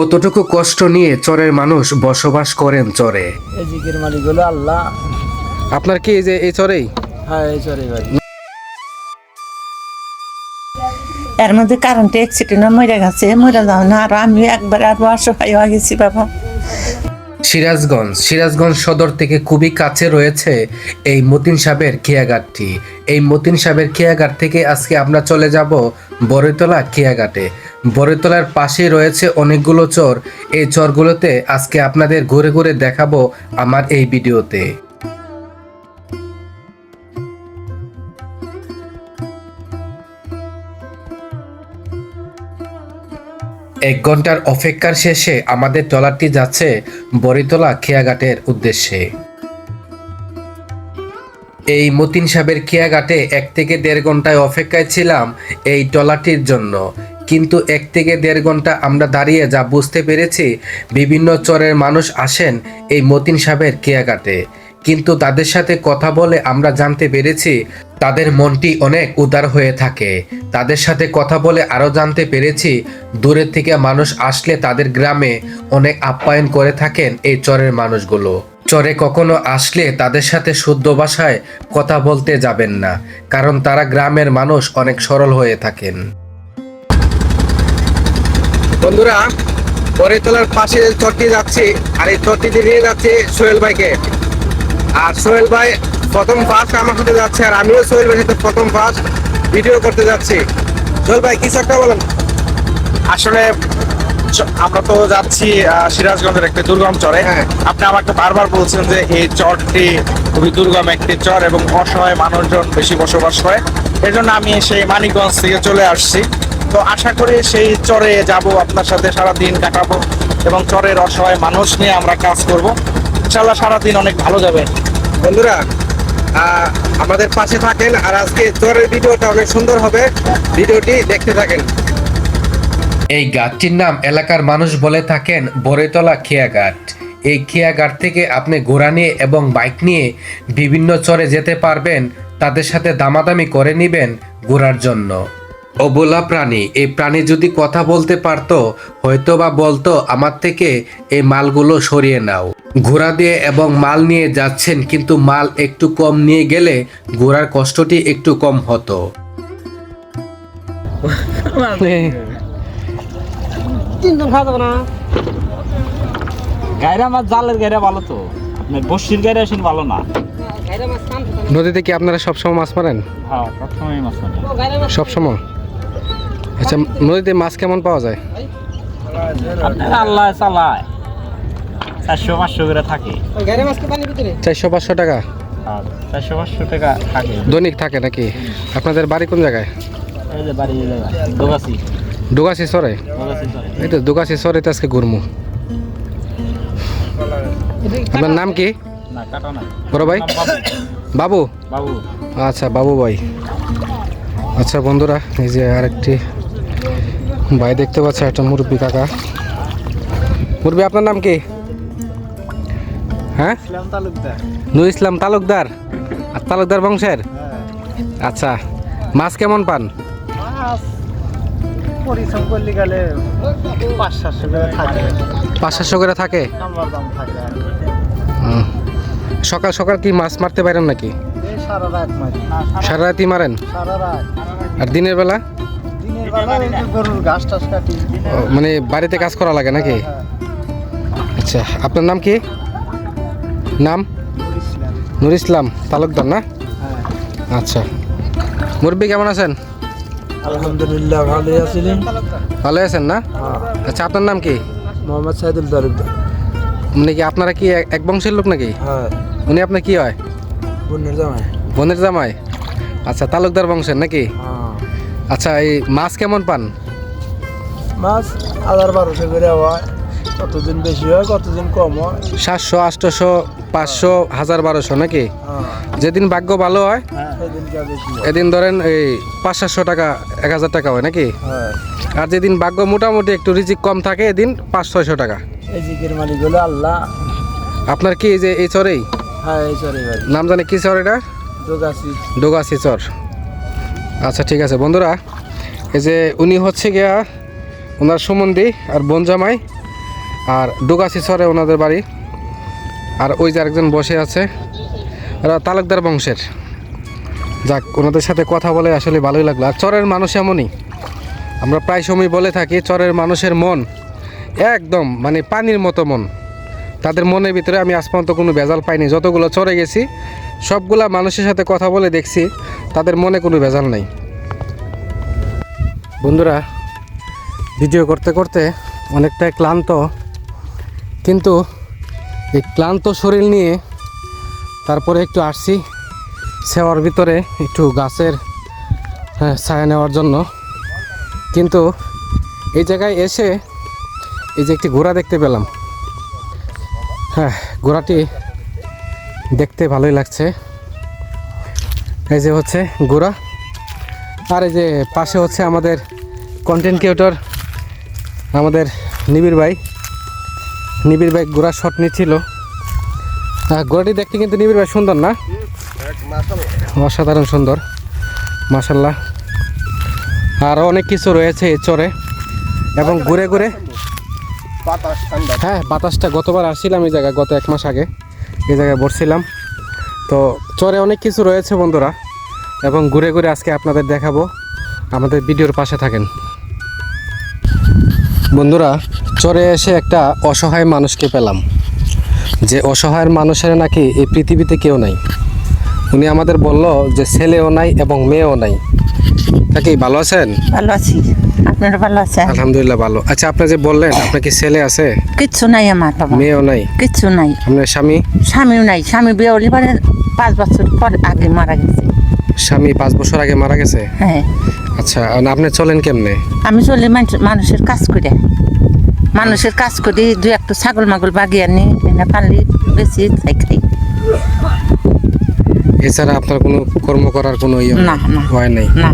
কতটুকু কষ্ট নিয়ে চরের মানুষ বসবাস করেন চরে? এই জিকের মালিক হলো আল্লাহ। আপনার কি এই যে এই চরেই? হ্যাঁ এই চরে বাড়ি এর মধ্যে কারেন্টে অ্যাক্সিডেন্ট মরে গেছে মরে যাও না আর আমি একবার আর অসহায় হয়ে গেছি বাবা। সিরাজগঞ্জ সিরাজগঞ্জ সদর থেকে খুবই কাছে রয়েছে এই মতিন সাহেবের খেয়াঘাটটি। এই মতিন সাহেবের খেয়াঘাট থেকে আজকে আমরা চলে যাব বড়তলা খেয়াঘাটে। বড়তলার পাশে রয়েছে অনেকগুলো চর। এই চরগুলোতে আজকে আপনাদের ঘুরে ঘুরে দেখাবো আমার এই ভিডিওতে। এক ঘণ্টার অপেক্ষার শেষে আমাদের ট্রলারটি যাচ্ছে বরিতলা খেয়াঘাটের উদ্দেশ্যে। এই মতিন সাহেবের খেয়াঘাটে এক থেকে দেড় ঘন্টায় অপেক্ষায় ছিলাম এই ট্রলারটির জন্য। কিন্তু এক থেকে দেড় ঘণ্টা আমরা দাঁড়িয়ে যা বুঝতে পেরেছি, বিভিন্ন চরের মানুষ আসেন এই মতিন সাহেবের খেয়াঘাটে। কিন্তু তাদের সাথে কথা বলে আমরা জানতে পেরেছি তাদের মনটি অনেক উদার হয়ে থাকে। তাদের সাথে কথা বলে আরও জানতে পেরেছি, দূরের থেকে মানুষ আসলে তাদের গ্রামে অনেক আপ্যায়ন করে থাকেন এই চরের মানুষগুলো। চরে কখনো আসলে তাদের সাথে শুদ্ধ ভাষায় কথা বলতে যাবেন না, কারণ তারা গ্রামের মানুষ অনেক সরল হয়ে থাকেন। বন্ধুরা পরে তোলার পাশে চরটি যাচ্ছি, আর এই চরটিতে নিয়ে যাচ্ছে সোহেল ভাইকে। আর সোহেল ভাই প্রথম ফার্স্ট আমার সাথে যাচ্ছে আর আমিও সোহেল ভাইয়ের সাথে প্রথম ফার্স্ট ভিডিও করতে যাচ্ছি। সোহেল ভাই কিছু একটা বলেন? আসলে আমরা তো যাচ্ছি সিরাজগঞ্জের একটা দুর্গম চরে। হ্যাঁ। আপনি আমাকে বারবার বলছেন যে এই চরটি খুবই দুর্গম একটি চর এবং অসহায় মানুষজন বেশি বসবাস করে। এর জন্য আমি সেই মানিকগঞ্জ থেকে চলে আসছি। তো আশা করি সেই চরে যাব আপনার সাথে সারা দিন কাটাবো এবং চরের অসহায় মানুষ নিয়ে আমরা কাজ করব। ইনশাল্লাহ সারাদিন অনেক ভালো যাবে। বন্ধুরা আমাদের পাশে থাকেন আর আজকে চরের ভিডিওটা অনেক সুন্দর হবে। ভিডিওটি দেখতে থাকেন। এই ঘাটটির নাম এলাকার মানুষ বলে থাকেন বরেতলা খেয়াঘাট। এই খেয়াঘাট থেকে আপনি ঘোড়া নিয়ে এবং বাইক নিয়ে বিভিন্ন চরে যেতে পারবেন, তাদের সাথে দামাদামি করে নেবেন ঘোরার জন্য। অবলা প্রাণী, এই প্রাণী যদি কথা বলতে পারতো হয়তো বা বলতো, আমার থেকে এই মালগুলো সরিয়ে নাও। ঘোড়া দিয়ে এবং মাল নিয়ে যাচ্ছেন কিন্তু মাল একটু কম নিয়ে গেলে ঘোড়ার কষ্টটি একটু কম হতো। তিনজন খাওয়া যাবে না। গায়রা মাছ জালের গায়রা ভালো তো। আপনার বসির গায়রা আসেন ভালো না। নদীতে কি আপনারা সবসময় মাছ মারেন? হ্যাঁ সবসময় মাছ মানে সবসময়? আচ্ছা নদীতে মাছ কেমন পাওয়া যায়? আপনার আল্লাহ চালায়। চারশো পাঁচশো করে থাকে। চারশো পাঁচশো টাকা? আর চারশো পাঁচশো টাকা থাকে। দৈনিক থাকে নাকি? আপনাদের বাড়ি কোন জায়গায়? এই বাড়ি দোগাছি দুগাছি সরে এই তো দুগাছি সরে তো আজকে ঘুরমু। আপনার নাম কি? না কাটা না। বড় ভাই? বাবু। বাবু? আচ্ছা বাবু ভাই। আচ্ছা বন্ধুরা এই যে আরেকটি ভাই দেখতে পাচ্ছি একটা মুরব্বী কাকা। মুরব্বী আপনার নাম কি? হ্যাঁ? নুর ইসলাম তালুকদার? আর তালুকদার বংশের? আচ্ছা মাছ কেমন পান? পরিশ্রম করলে গেলে পাঁচ সাতশো করে থাকে। পাঁচ সাতশো করে থাকে। সকাল সকাল কি মাছ মারতে পারেন নাকি? সারা রাত মারি। সারা রাতি মারেন? আর দিনের বেলা? মানে বাড়িতে কাজ করা লাগে নাকি? হ্যাঁ, আচ্ছা আপনার নাম কি? নাম? নুর ইসলাম। তালুকদার না? হ্যাঁ আচ্ছা। মুরব্বী কেমন আছেন? আলহামদুলিল্লাহ ভালোই আছিলেন ভালো আছেন না? আচ্ছা আপনার নাম কি? মোহাম্মদ সাইদুল তালুকদার। মানে কি আপনারা কি এক- এক বংশের লোক নাকি? হ্যাঁ। উনি আপনার কি হয়? বোনের জামাই। বোনের জামাই। আচ্ছা তালুকদার বংশের নাকি? হ্যাঁ। আচ্ছা এই মাছ কেমন পান? মাছ হাজার বারোশো করে হয়। কতদিন বেশি হয় কতদিন কম হয়। সাতশো আটশোশো পাঁচশো হাজার বারোশো নাকি? যেদিন ভাগ্য ভালো হয় এদিন ধরেন এই পাঁচ সাতশো টাকা এক হাজার টাকা হয় নাকি? আর যেদিন ভাগ্য মোটামুটি একটু রিজিক কম থাকে এদিন পাঁচ ছয়শো টাকা আল্লাহ। আপনার কি এই যে এই চরেই? হ্যাঁ নাম জানে কি চর এটা? ডোগাছি। চর। আচ্ছা ঠিক আছে বন্ধুরা। এই যে উনি হচ্ছে গিয়া ওনার সুমন্দি আর বোন জামাই আর ডুগাছি চরে ওনাদের বাড়ি। আর ওই যে আরেকজন বসে আছে এরা তালুকদার বংশের। যাক, ওনাদের সাথে কথা বলে আসলে ভালোই লাগল। আর চরের মানুষ এমনই। আমরা প্রায় সময় বলে থাকি, চরের মানুষের মন একদম মানে পানির মতো মন। তাদের মনের ভিতরে আমি আজ পর্যন্ত কোনো ভেজাল পাইনি। যতগুলো চরে গেছি, সবগুলা মানুষের সাথে কথা বলে দেখছি, তাদের মনে কোনো ভেজাল নাই। বন্ধুরা, ভিডিও করতে করতে অনেকটাই ক্লান্ত, কিন্তু এই ক্লান্ত শরীর নিয়ে তারপরে একটু আসছি সেওয়ার ভিতরে একটু গাছের ছায়া নেওয়ার জন্য। কিন্তু এই জায়গায় এসে এই যে একটি ঘোড়া দেখতে পেলাম। হ্যাঁ ঘোড়াটি দেখতে ভালোই লাগছে। এই যে হচ্ছে ঘোড়া। আর এই যে পাশে হচ্ছে আমাদের কন্টেন্ট ক্রিয়েটর আমাদের নিবিড় ভাই। নিবিড় ভাই ঘোড়ার শট নিচ্ছিল। ঘোড়াটি দেখতে কিন্তু নিবিড় ভাই সুন্দর না? অসাধারণ সুন্দর। মাসাল্লাহ আরও অনেক কিছু রয়েছে এই চরে। এবং ঘুরে ঘুরে হ্যাঁ বাতাসটা গতবার আসছিলাম এই জায়গায়, গত এক মাস আগে। এই জায়গায় বসছিলাম। তো চরে অনেক কিছু রয়েছে বন্ধুরা। এবং ঘুরে ঘুরে আজকে আপনাদের দেখাবো। আমাদের ভিডিওর পাশে থাকেন। বন্ধুরা চরে এসে একটা অসহায় মানুষকে পেলাম। যে অসহায় মানুষের নাকি এই পৃথিবীতে কেউ নাই। উনি আমাদের বলল যে ছেলেও নাই এবং মেয়েও নাই। নাকি ভালো আছেন? ভালো আছি। আপনারা ভালো আছেন? আলহামদুলিল্লাহ ভালো। আচ্ছা আপনি যে বললেন আপনার কি ছেলে আছে? কিচ্ছু নাই আমার বাবা। মেয়েও নাই? কিচ্ছু নাই। আপনার স্বামী? স্বামীও নাই। স্বামী বিয়ে হলে পাঁচ বছর পর আগে মারা গেছে। স্বামী পাঁচ বছর আগে মারা গেছে? হ্যাঁ। আচ্ছা আর আপনি চলেন কেমনে? আমি চলি মানুষের কাজ করে। মানুষের কাজ করি দু একটা ছাগল মাগল বাগিয়ে আনি এনে পারলি বেশি খাই খাই। এছাড়া আপনার কোনো কর্ম করার কোনো ইয়ে না, না। হয় নাই? না।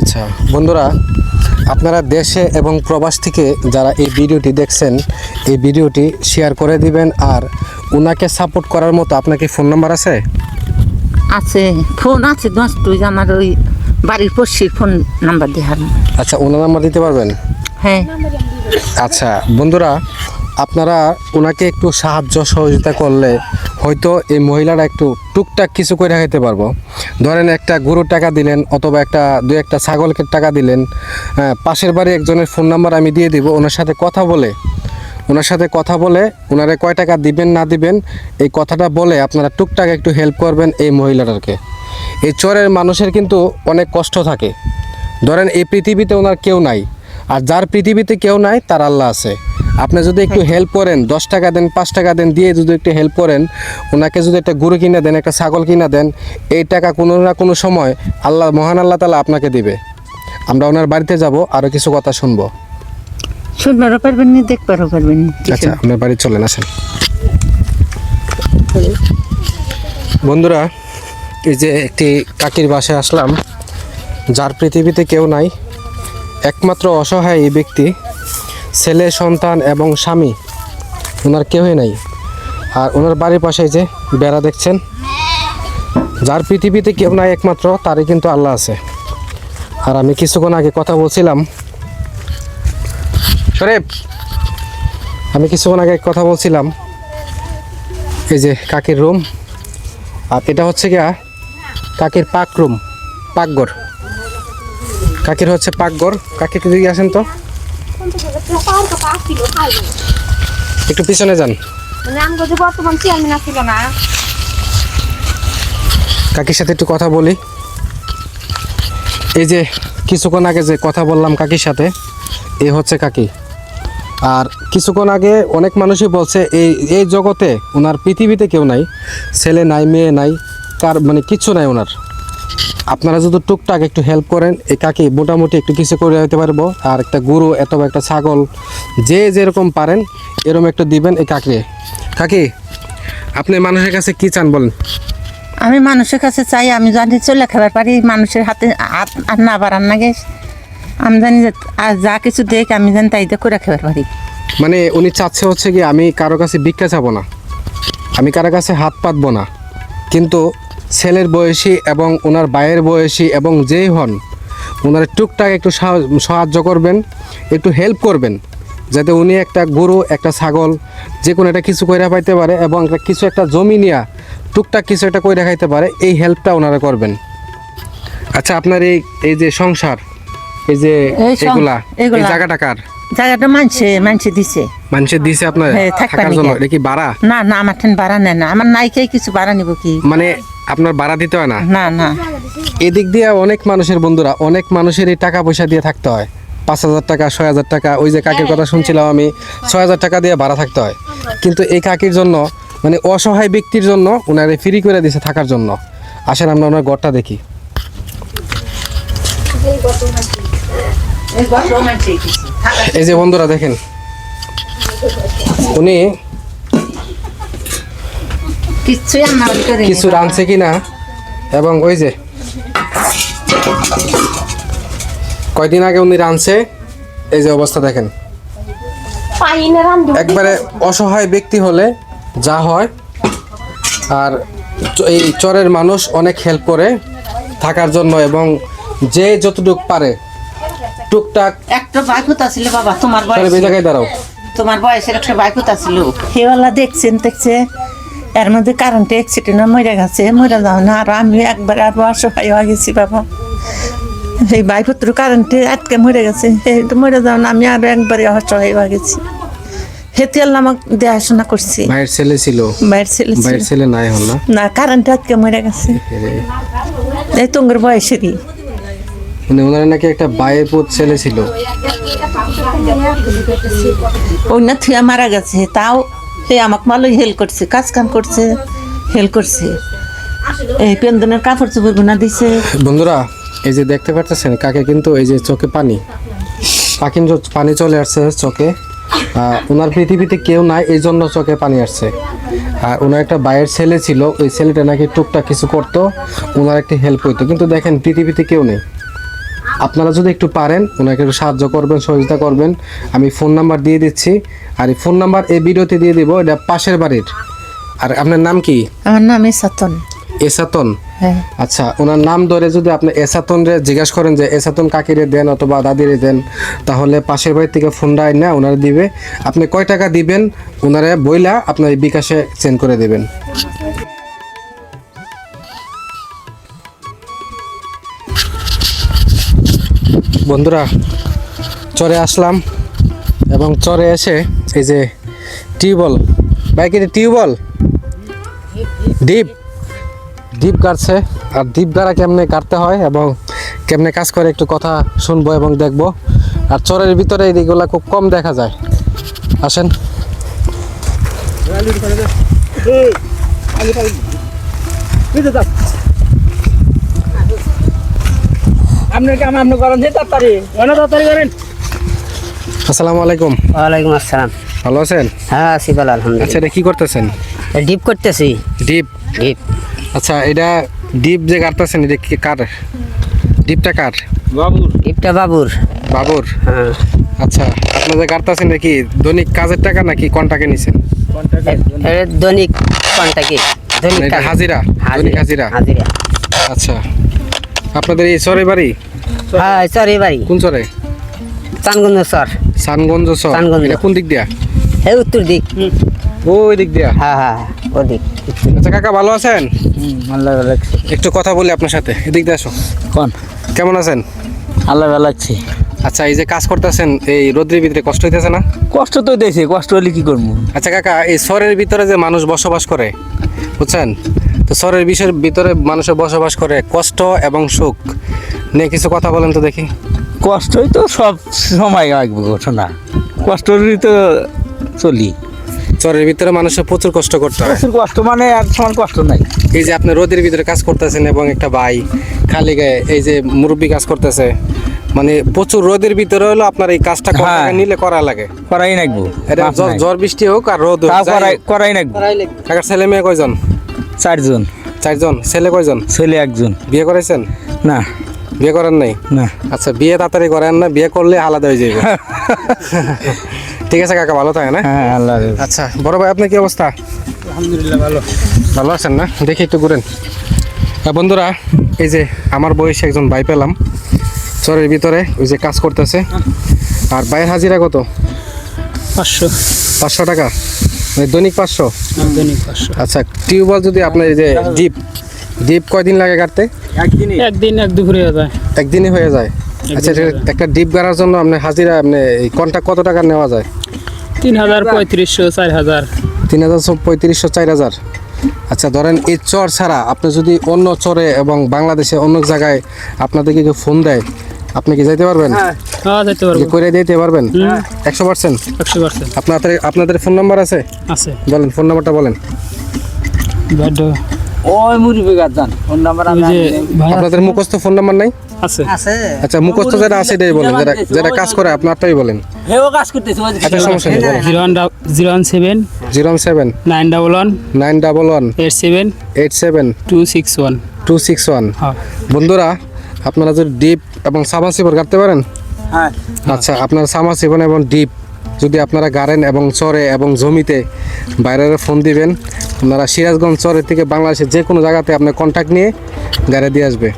আচ্ছা বন্ধুরা আপনারা দেশে এবং প্রবাস থেকে যারা এই ভিডিওটি দেখছেন এই ভিডিওটি শেয়ার করে দিবেন আর ওনাকে সাপোর্ট করার মতো আপনার কি ফোন নাম্বার আছে? আছে। ফোন আছে দশ তুই আমার ওই বাড়ির পড়শির ফোন নাম্বার দেখার আচ্ছা ওনার নাম্বার দিতে পারবেন? হ্যাঁ। আচ্ছা বন্ধুরা আপনারা ওনাকে একটু সাহায্য সহযোগিতা করলে হয়তো এই মহিলারা একটু টুকটাক কিছু করে খাইতে পারব। ধরেন একটা গরুর টাকা দিলেন অথবা একটা দু একটা ছাগলকে টাকা দিলেন হ্যাঁ, পাশের বাড়ি একজনের ফোন নাম্বার আমি দিয়ে দিব ওনার সাথে কথা বলে ওনার সাথে কথা বলে ওনারে কয় টাকা দিবেন না দিবেন এই কথাটা বলে আপনারা টুকটাক একটু হেল্প করবেন এই মহিলাটাকে। এই চরের মানুষের কিন্তু অনেক কষ্ট থাকে। ধরেন এই পৃথিবীতে ওনার কেউ নাই আর যার পৃথিবীতে কেউ নাই তার আল্লাহ আছে। আপনি যদি একটু হেল্প করেন দশ টাকা দেন পাঁচ টাকা দেন দিয়ে যদি একটু হেল্প করেন ওনাকে যদি একটা গরু কিনে দেন একটা ছাগল কিনে দেন এই টাকা কোনো না কোনো সময় আল্লাহ মহান আল্লাহ তালা আপনাকে দিবে। আমরা ওনার বাড়িতে যাব আরও কিছু কথা শুনব। শুনবারও পারবেন না? দেখবারও পারবেন আচ্ছা আপনার বাড়ি চলেন আসেন। বন্ধুরা এই যে একটি কাকির বাসায় আসলাম, যার পৃথিবীতে কেউ নাই, একমাত্র অসহায় এই ব্যক্তি, ছেলে, সন্তান এবং স্বামী ওনার কেউই নাই। আর ওনার বাড়ির পাশে যে বেড়া দেখছেন, যার পৃথিবীতে কেউ নাই একমাত্র, তারই কিন্তু আল্লাহ আছে। আর আমি কিছুক্ষণ আগে কথা বলছিলাম, শরেফ, আমি কিছুক্ষণ আগে কথা বলছিলাম, এই যে কাকির রুম, আর এটা হচ্ছে গিয়া কাকির পাক রুম পাকঘর কাকির হচ্ছে পাকঘর কাকি দিকে আসেন তো? একটু পিছনে যান। কাকির সাথে একটু কথা বলি। এই যে কিছুক্ষণ আগে যে কথা বললাম কাকির সাথে, এ হচ্ছে কাকি। আর কিছুক্ষণ আগে অনেক মানুষই বলছে, এই এই জগতে ওনার পৃথিবীতে কেউ নাই, ছেলে নাই, মেয়ে নাই কার মানে কিচ্ছু নাই ওনার। আপনারা যদি টুকটাক একটু হেল্প করেন এই কাকে মোটামুটি একটু কিছু করে দিতে পারব। আর একটা গরু অথবা একটা ছাগল যে যেরকম পারেন এরকম একটু দিবেন এই কাকে কাকি আপনি মানুষের কাছে কি চান বলেন? আমি মানুষের কাছে চাই আমি জানি চলে খাবার পারি মানুষের হাতে হাত আর না বাড়ান না গেছ আমি জানি যে আর যা কিছু দেখ আমি জানি তাই করে খাবার পারি। মানে উনি চাচ্ছে হচ্ছে কি আমি কারও কাছে ভিক্ষা চাবো না। আমি কারও কাছে হাত পাতবো না। কিন্তু ছেলের বয়সী এবং ওনার ভাইয়ের বয়সী এবং যেই হন ওনার টুকটাক একটু সাহায্য করবেন একটু হেল্প করবেন যাতে উনি একটা গরু একটা ছাগল যে কোনো একটা কিছু কইরা পাইতে পারে এবং একটা কিছু একটা জমি নিয়া টুকটাক কিছু একটা কইরা খাইতে পারে এই হেল্পটা ওনারা করবেন। আচ্ছা আপনার এই এই যে সংসার এই যে এগুলা এই। জায়গাটা কার? জায়গাটা মানছে মানছে দিছে। মানুষের দিছে আপনার হ্যাঁ, থাকার জন্য। এটা কি ভাড়া? না না আমার ঠেন ভাড়া নেয় না। আমার নাইকেই কিছু ভাড়া নিব কি? মানে আপনার ভাড়া দিতে হয় না? না না। এদিক দিয়ে অনেক মানুষের বন্ধুরা অনেক মানুষের এই টাকা পয়সা দিয়ে থাকতে হয়। পাঁচ হাজার টাকা ছয় হাজার টাকা ওই যে কাকির কথা শুনছিলাম আমি ছয় হাজার টাকা দিয়ে ভাড়া থাকতে হয়। কিন্তু এই কাকির জন্য মানে অসহায় ব্যক্তির জন্য ওনারে ফ্রি করে দিয়েছে থাকার জন্য। আসেন আমরা ওনার ঘরটা দেখি। এই যে বন্ধুরা দেখেন উনি কিছু রাঁধছে কিনা? এবং ওই যে কয়দিন আগে উনি রাঁধছে এই যে অবস্থা দেখেন। একবারে অসহায় ব্যক্তি হলে যা হয় আর এই চরের মানুষ অনেক হেল্প করে থাকার জন্য এবং যে যতটুক পারে টুকটাক একটা বাইকুত আছিল বাবা তোমার বয়স দাঁড়াও। তোমার বয়সের একটা বাইকুত আছিল। সেওয়ালা দেখছেন দেখছে। এর মধ্যে কারেন্টে অ্যাক্সিডেন্ট মরে গেছে মরে যাও না আর আমি একবার আর অসহায় হয়ে গেছি বাবা। সেই বাইপুত্র কারেন্টে আটকে মরে গেছে তো মরে যাও না আমি আর একবারে অসহায় হয়ে গেছি। হেতিয়াল নামক দেখাশোনা করছি। ভাইয়ের ছেলে ছিল? বাইরের ছেলে। ভাইয়ের ছেলে নাই হল না? কারেন্টে আটকে মরে গেছে। এই তোমার বয়সেরই। মানে ওনার নাকি একটা বাইয়ের পুত ছেলে ছিল। থুয়া মারা গেছে তাও সে আমাকে ভালোই হেল্প করছে, কাজ কাম করছে, হেল্প করছে। এই পেন্দনের কাপড় চোপড় গুনা দিছে। বন্ধুরা, এই যে দেখতে পারতেছেন, কাকে কিন্তু এই যে চোখে পানি। পাখির চ- পানি চলে আসছে চোখে। ওনার পৃথিবীতে কেউ নাই, এই জন্য চোখে পানি আসছে। আর ওনার একটা বাইয়ের ছেলে ছিল, ওই ছেলেটা নাকি টুকটাক কিছু করতো ওনার একটা হেল্প হইতো। কিন্তু দেখেন, পৃথিবীতে কেউ নেই। আপনারা যদি একটু পারেন ওনাকে একটু সাহায্য করবেন সহযোগিতা করবেন আমি ফোন নাম্বার দিয়ে দিচ্ছি। আর এই ফোন নাম্বার এই ভিডিওতে দিয়ে দিব এটা পাশের বাড়ির। আর আপনার নাম কি? আমার নাম সাতন এসাতন? হ্যাঁ। আচ্ছা ওনার নাম ধরে যদি আপনি এসাতন রে জিজ্ঞাসা করেন যে এসাতন কাকিরে দেন অথবা দাদিরে দেন? তাহলে পাশের বাড়ি থেকে ফোনটা না ওনারা দিবে। আপনি কয় টাকা দিবেন? ওনারে বইলা আপনার বিকাশে সেন্ড করে দেবেন। বন্ধুরা, চরে আসলাম এবং চরে এসে এই যে টিউবওয়েল। বাইকের টিউবওয়েল? ডিপ। ডিপ গাড়ছে। আর ডিপ গাড়া কেমনে কাটতে হয় এবং কেমনে কাজ করে একটু কথা শুনব এবং দেখব। আর চরের ভিতরে এইগুলা খুব কম দেখা যায়। আসেন। আপনার কাম আপনি করেন যে তাড়াতাড়ি? অনেক তাড়াতাড়ি করেন। আসসালামু আলাইকুম। ওয়ালাইকুম আসসালাম। ভালো আছেন? হ্যাঁ আছি ভালো আচ্ছা এটা কি করতেছেন? ডিপ করতেছি। ডিপ? ডিপ। আচ্ছা এটা ডিপ যে কাটতেছেন এটা কি কার? ডিপটা কার? বাবুর। ডিপটা বাবুর। বাবুর? হ্যাঁ। আচ্ছা আপনার যে কাটতেছেন এটা কি দৈনিক কাজের টাকা নাকি কন্টাকে নিছেন? দৈনিক কোনটা কি? দৈনিক এটা হাজিরা দৈনিক হাজিরা। হাজিরা। আচ্ছা। আপনাদের এই চরে বাড়ি? হ্যাঁ চর বাড়ি। কোন চরে? চানগঞ্জ চর। সানগঞ্জ চর। সানগঞ্জ। এটা কোন দিক দিয়া? হে উত্তর দিক। ওই দিক দিয়া? হ্যাঁ হ্যাঁ হ্যাঁ, দিক। আচ্ছা কাকা ভালো আছেন? আল্লাহ ভালো একটু কথা বলি আপনার সাথে। এদিক দিয়ে আসো। কোন? কেমন আছেন? আল্লাহ ভালো লাগছে আচ্ছা এই যে কাজ করতেছেন এই রোদ্রের ভিতরে কষ্ট হইতেছে না? কষ্ট তো দিয়েছে কষ্ট হলে কি করব? আচ্ছা কাকা এই শহরের ভিতরে যে মানুষ বসবাস করে বুঝছেন? তো শহরের বিষয়ের ভিতরে মানুষের বসবাস করে কষ্ট এবং সুখ। নিয়ে কিছু কথা বলেন তো দেখি। কষ্টই তো সব সময় আসবে ঘটনা। কষ্টই তো চলি। চরের ভিতরে মানুষের প্রচুর কষ্ট করতে হয়। প্রচুর কষ্ট মানে এক সমান কষ্ট নাই। এই যে আপনি রোদের ভিতরে কাজ করতেছেন এবং একটা ভাই খালি গায়ে এই যে মুরব্বী কাজ করতেছে মানে প্রচুর রোদের ভিতরে হলো আপনার এই কাজটা হ্যাঁ। নিলে করা লাগে। করাই নাকবো এটা ঝড়- বৃষ্টি হোক আর রোদ হোক করাই। নাকবো কাকার ছেলে মেয়ে কয়জন? চারজন। চারজন? ছেলে কয়জন? ছেলে একজন। বিয়ে করেছেন? না। বিয়ে করেন নাই? না। আচ্ছা বিয়ে তাড়াতাড়ি করেন না বিয়ে করলে আলাদা হয়ে যাবে ঠিক আছে কাকা ভালো থাকে না হ্যাঁ আল্লাহ আচ্ছা বড় ভাই আপনার কি অবস্থা? আলহামদুলিল্লাহ ভালো। ভালো আছেন না? দেখি একটু ঘুরেন। হ্যাঁ বন্ধুরা এই যে আমার বয়সে একজন ভাই পেলাম চরের ভিতরে ওই যে কাজ করতেছে। আর ভাইয়ের হাজিরা কত? পাঁচশো। পাঁচশো টাকা। মানে দৈনিক পাঁচশো? দৈনিক পাঁচশো। আচ্ছা টিউবওয়েল যদি আপনার এই যে ডিপ ডিপ কয়দিন লাগে কাটতে? একদিন? এক দুপুরে হয়ে যায়। একদিনই হয়ে যায়? আচ্ছা একটা ডিপ গাড়ার জন্য আপনি হাজিরা আপনি এই কন্ট্যাক্ট কত টাকা নেওয়া যায়? তিন হাজার পঁয়ত্রিশশো চার হাজার। তিন হাজার পঁয়ত্রিশশো চার হাজার। আচ্ছা ধরেন এই চর ছাড়া আপনি যদি অন্য চরে এবং বাংলাদেশে অন্য জায়গায় আপনাদেরকে কেউ ফোন দেয় আপনি কি যাইতে পারবেন? হ্যাঁ। যেতে যে পারব। করে দিতে পারবেন? একশো পার্সেন্ট? একশো পার্সেন্ট। আপনাদের আপনাদের ফোন নাম্বার আছে? আছে। বলেন ফোন নাম্বারটা বলেন। বাড ওই মুড়ি বেগার ফোন নাম্বার ভাই আপনাদের মুখস্থ ফোন নাম্বার নাই? আছে। আচ্ছা মুখস্থ যেটা আছে এটাই বলেন যেটা যেটা কাজ করে আপনারটাই বলেন। হেও কাজ করতেছে আচ্ছা সমস্যা নেই বলেন। Zero one zero one seven zero seven. Nine double one nine double one. Eight seven eight seven. Two six one. Two six one. হ্যাঁ। বন্ধুরা আপনারা যদি ডিপ এবং সাবাসিবর কাটতে পারেন? হ্যাঁ। আচ্ছা আপনার সামাসিবন এবং ডিপ যদি আপনারা গাড়েন এবং চরে এবং জমিতে বাইরের ফোন দিবেন আপনারা সিরাজগঞ্জ চরের থেকে বাংলাদেশের যে কোনো জায়গাতে আপনার কন্ট্যাক্ট নিয়ে গাড়ি দিয়ে আসবে।